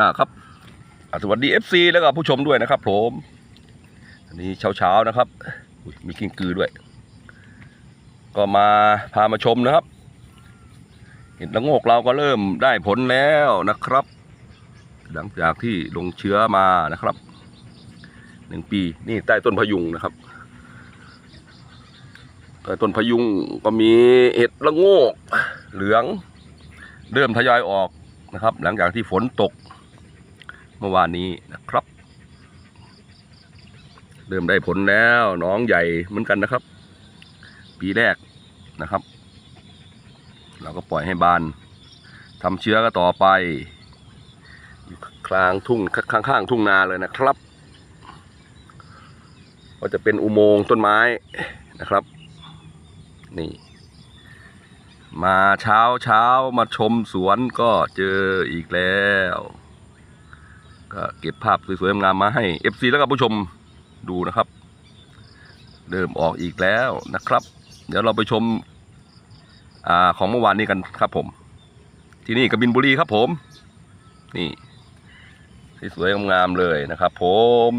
อ่าครับสวัสดี FC แล้วก็ผู้ชมด้วยนะครับ ผม อันนี้เช้าๆนะครับมีกิ้งกือด้วย ก็มาพามาชมนะครับ เห็ดละงกเราก็เริ่มได้ผลแล้วนะครับ หลังจากที่ลงเชื้อมานะครับหนึ่งปีนี่ใต้ต้นพะยุงนะครับใต้ต้นพะยุงก็มีเห็ดละโงกเหลือง เริ่มทยอยออกนะครับ หลังจากที่ฝนตก มื่อวานนี้นะครับ เริ่มได้ผลแล้วน้องใหญ่เหมือนกันนะครับ ปีแรกนะครับ เราก็ปล่อยให้บานทำเชื้อก็ต่อไปอยู่กลางทุ่งข้างๆทุ่งนาเลยนะครับ ก็จะเป็นอุโมงค์ต้นไม้นะครับ นี่ มาเช้าเช้ามาชมสวนก็เจออีกแล้ว ก็เก็บภาพสวยๆงามๆมาให้ FC แล้วก็ผู้ชมดูนะครับเริ่มออกอีกแล้วนะครับ เดี๋ยวเราไปชมอของเมื่อวานนี้กันครับผม ที่นี่กบินบุรีครับผม นี่สวยๆงามๆเลยนะครับ ผม